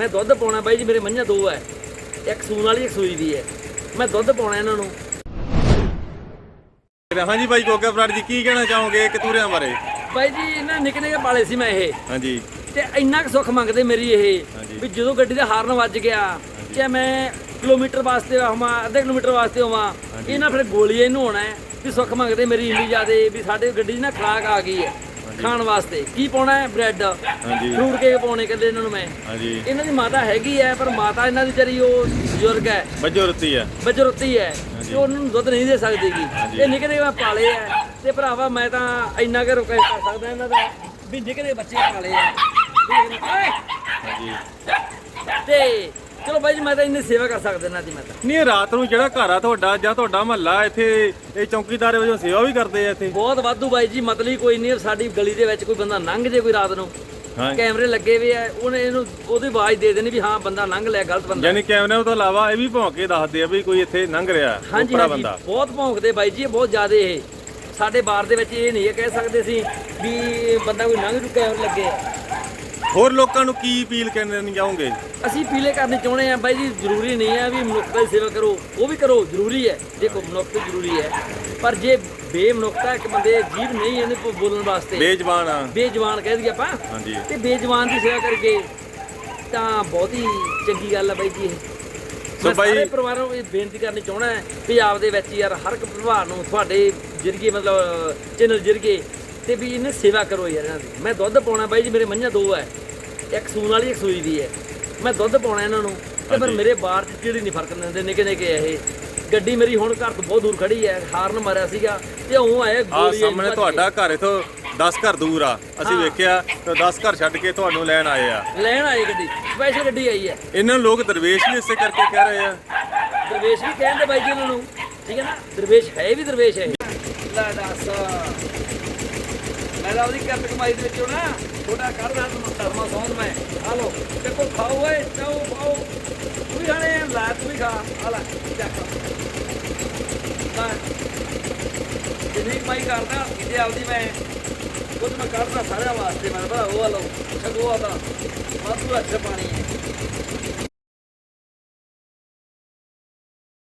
ਮੈਂ ਦੁੱਧ ਪਾਉਣਾ ਬਾਈ ਜੀ ਮੇਰੇ ਮੱਝਾਂ ਦੋ ਹੈ ਇੱਕ ਸੂਣ ਵਾਲੀ ਇੱਕ ਸੂਈ ਦੀ ਹੈ ਮੈਂ ਦੁੱਧ ਪਾਉਣਾ ਇਹਨਾਂ ਨੂੰ। ਹਾਂਜੀ ਭਾਈ ਗੋਗਾ ਬਰਾੜ ਜੀ ਕੀ ਕਹਿਣਾ ਚਾਹੋਗੇ ਕਤੂਰਿਆਂ ਬਾਰੇ? ਬਾਈ ਜੀ ਇਹਨਾਂ ਨਿੱਕੇ ਨਿੱਕੇ ਪਾਲੇ ਸੀ ਮੈਂ ਇਹ। ਹਾਂਜੀ। ਤੇ ਇੰਨਾ ਕੁ ਸੁੱਖ ਮੰਗਦੇ ਮੇਰੀ ਇਹ। ਵੀ ਜਦੋਂ ਗੱਡੀ ਦਾ ਹਾਰਨ ਵੱਜ ਗਿਆ ਕਿ ਮੈਂ ਕਿਲੋਮੀਟਰ ਵਾਸਤੇ ਆਵਾਂ ਅੱਧੇ ਕਿਲੋਮੀਟਰ ਵਾਸਤੇ ਆਵਾਂ ਇਹਨਾਂ ਫਿਰ ਗੋਲੀਆਂ ਇਹਨੂੰ ਹੋਣਾ ਵੀ ਸੁੱਖ ਮੰਗਦੇ ਮੇਰੀ ਇੰਨੀ ਜ਼ਿਆਦੇ ਵੀ ਸਾਡੇ ਗੱਡੀ 'ਚ ਨਾ ਖਰਾਕ ਆ ਗਈ ਹੈ। ਖਾਣ ਵਾਸਤੇ। ਕੀ ਪਾਉਣਾ ਹੈ ਬ੍ਰੈਡ? ਹਾਂਜੀ। ਫਰੂਟ ਕੇਕ ਪਾਉਣੇ ਕੱਲੇ ਇਹਨਾਂ ਨੂੰ ਮੈਂ। ਹਾਂਜੀ। ਇਹਨਾਂ ਦੀ ਮਾਤਾ ਹੈਗੀ ਹੈ ਪਰ ਮਾਤਾ ਇਹਨਾਂ ਦੀ ਵਿਚਾਰੀ ਉਹ ਬਜ਼ੁਰਗ ਹੈ। ਬੱਜੋ ਰੁੱਤੀ ਆ ਬਜਰੁੱਤੀ ਹੈ। ਤੇ ਉਹਨਾਂ ਨੂੰ ਦੁੱਧ ਨਹੀਂ ਦੇ ਸਕਦੀਗੀ। ਇਹ ਨਿੱਕੇ ਨਿੱਕੇ ਮੈਂ ਪਾਲੇ ਆ ਤੇ ਭਰਾਵਾ ਮੈਂ ਤਾਂ ਇੰਨਾ ਕੁ ਰੁਕੇ ਕਰ ਸਕਦਾ ਇਹਨਾਂ ਦਾ ਵੀ ਨਿੱਕੇ ਨਿੱਕੇ ਬੱਚੇ ਪਾਲੇ ਆ ਓਏ! ਹਾਂਜੀ ਤੇ ਚਲੋ ਬਾਈ ਜੀ ਮੈਂ ਤਾਂ ਇੰਨੀ ਸੇਵਾ ਕਰ ਸਕਦਾ ਇਹਨਾਂ ਦੀ ਮੈਂ ਤਾਂ। ਨਹੀਂ ਇਹ ਰਾਤ ਨੂੰ ਜਿਹੜਾ ਘਰ ਆ ਤੁਹਾਡਾ ਜਾਂ ਤੁਹਾਡਾ ਮਹੱਲਾ ਇੱਥੇ ਇਹ ਚੌਕੀਦਾਰ ਵਜੋਂ ਸੇਵਾ ਵੀ ਕਰਦੇ ਆ ਇੱਥੇ। ਬਹੁਤ ਵਾਧੂ ਬਾਈ ਜੀ ਮਤਲਬ ਕੋਈ ਨਹੀਂ ਸਾਡੀ ਗਲੀ ਦੇ ਵਿੱਚ ਕੋਈ ਬੰਦਾ ਲੰਘ ਜੇ ਕੋਈ ਰਾਤ ਨੂੰ। ਹਾਂ। ਕੈਮਰੇ ਲੱਗੇ ਹੋਏ ਆ ਉਹਨੇ ਇਹਨੂੰ ਉਹਦੀ ਆਵਾਜ਼ ਦੇ ਦੇਣੀ ਵੀ ਹਾਂ ਬੰਦਾ ਲੰਘ ਲਿਆ ਗਲਤ ਬੰਦਾ। ਯਾਨੀ ਕੈਮਰਿਆਂ ਤੋਂ ਇਲਾਵਾ ਇਹ ਵੀ ਭੌਂਕ ਕੇ ਦੱਸਦੇ ਆ ਵੀ ਕੋਈ ਇੱਥੇ ਲੰਘ ਰਿਹਾ ਹਾਂਜੀ ਉਪਰਾ ਹਾਂਜੀ। ਬੰਦਾ। ਬਹੁਤ ਭੌਂਕਦੇ ਬਾਈ ਜੀ ਇਹ ਬਹੁਤ ਜ਼ਿਆਦੇ ਇਹ। ਸਾਡੇ ਬਾਰ ਦੇ ਵਿੱਚ ਇਹ ਨਹੀਂ ਇਹ ਕਹਿ ਸਕਦੇ ਸੀ ਵੀ ਬੰਦਾ ਕੋਈ ਲੰਘ ਚੁੱਕਾ ਕੈਮਰੇ ਲੱਗੇ ਆ। ਹੋਰ ਲੋਕਾਂ ਨੂੰ ਕੀ ਅਪੀਲ ਕਰਨੀ ਚਾਹੋਗੇ ਅਸੀਂ ਪੀਲੇ ਕਰਨੇ ਚਾਹੁੰਦੇ ਆ ਬਾਈ ਜੀ ਜ਼ਰੂਰੀ ਨਹੀਂ ਹੈ ਵੀ ਮਨੁੱਖਤਾ ਦੀ ਸੇਵਾ ਕਰੋ ਉਹ ਵੀ ਕਰੋ ਜ਼ਰੂਰੀ ਹੈ। ਦੇਖੋ ਮਨੁੱਖਤਾ ਜ਼ਰੂਰੀ ਹੈ। ਪਰ ਜੇ ਬੇਮਨੁੱਖਤਾ ਇੱਕ ਬੰਦੇ ਜੀਭ ਨਹੀਂ ਇਹਨੇ ਬੋਲਣ ਵਾਸਤੇ। ਬੇਜ਼ਬਾਨ ਆ। ਬੇਜਵਾਨ ਕਹਿ ਦਈਏ ਆਪਾਂ। ਹਾਂਜੀ। ਤੇ ਬੇਜਵਾਨ ਦੀ ਸੇਵਾ ਕਰਕੇ ਤਾਂ ਬਹੁਤ ਹੀ ਚੰਗੀ ਗੱਲ ਹੈ ਬਾਈ ਜੀ ਇਹ। ਸੋ ਬਾਈ- ਸਾਰੇ ਪਰਿਵਾਰਾਂ ਨੂੰ ਇਹ ਬੇਨਤੀ ਕਰਨੀ ਚਾਹੁੰਦਾ ਹੈ ਪੰਜਾਬ ਦੇ ਵਿੱਚ ਯਾਰ ਹਰ ਇੱਕ ਪਰਿਵਾਰ ਨੂੰ ਤੁਹਾਡੇ ਜਰੀਏ ਮਤਲਬ ਚੈਨਲ ਜਰੀਏ ਤੇ ਵੀ ਇਹਨੇ ਸੇਵਾ ਕਰੋ ਯਾਰ ਇਹਨਾਂ ਦੀ। ਮੈਂ ਦੁੱਧ ਪਾਉਣਾ ਬਾਈ ਜੀ ਮੇਰੇ ਮੱਝਾਂ ਦੋ ਹੈ। ਇੱਕ ਸੂਣ ਵਾਲੀ ਇੱਕ ਸੂਈ ਦੀ ਹੈ। ਮੈਂ ਦੁੱਧ ਪਾਉਣਾ ਇਹਨਾਂ ਨੂੰ ਤੇ ਪਰ। ਮੇਰੇ ਬਾਹਰ ਚ ਜਿਹੜੀ ਨਹੀਂ ਫ਼ਰਕ ਦਿੰਦੇ ਨਿੱਕੇ ਨਿੱਕੇ ਇਹ। ਗੱਡੀ ਮੇਰੀ ਹੁਣ ਘਰ ਤੋਂ ਬਹੁਤ ਦੂਰ ਖੜੀ ਹੈ ਹਾਰਨ ਮਾਰਿਆ ਸੀਗਾ ਤੇ ਉਹ ਆਏ ਆ ਗੋਲੀ ਸਾਹਮਣੇ ਤੁਹਾਡਾ ਘਰ ਇਥੋਂ 10 ਘਰ ਦੂਰ ਆ। ਅਸੀਂ। ਵੇਖਿਆ ਤੇ 10 ਘਰ ਛੱਡ ਕੇ ਤੁਹਾਨੂੰ ਲੈਣ ਆਏ ਆ। ਲੈਣ ਆਈ ਗੱਡੀ ਸਪੈਸ਼ਲ ਗੱਡੀ ਆਈ ਹੈ। ਇਹਨਾਂ ਨੂੰ ਲੋਕ ਦਰਵੇਸ਼ ਵੀ ਇਸੇ ਕਰਕੇ ਕਹਿ ਰਹੇ ਆ। ਦਰਵੇਸ਼ ਵੀ ਕਹਿੰਦੇ ਬਾਈ ਜੀ ਉਹਨਾਂ ਨੂੰ ਠੀਕ ਹੈ ਨਾ? ਦਰਵੇਸ਼ ਹੈ ਵੀ ਦਰਵੇਸ਼ ਹੈ ਲੈ ਦੱਸ। ਮੈਂ ਤਾਂ ਉਹਦੀ ਕਰਤ ਕਮਾਈ ਦੇ ਵਿੱਚੋਂ ਨਾ ਥੋੜਾ ਕੱਢਦਾ ਧਰਮਾ ਸੌਂਦ ਮੈਂ। ਆ ਲੋ ਦੇਖੋ ਖਾਓ ਓਏ, ਚਾਓ ਖਾਓ। ਤੂੰ ਵੀ ਲੈ ਤੂੰ ਖਾ। ਆ ਲੈ ਚੱਕ ਲੈ। ਜਿੰਨੀ ਕਮਾਈ ਕਰਦਾ ਕਿਤੇ ਆਪਦੀ ਮੈਂ ਉਹ ਮੈਂ ਕਰਦਾ ਸਾਰਿਆਂ ਵਾਸਤੇ ਮੈਂ ਭਰਾ ਉਹ ਆ ਲੋ ਛਕੋ ਆਦਾ ਵਾਧੂ ਅੱਛਾ ਪਾਣੀ। ਹੈ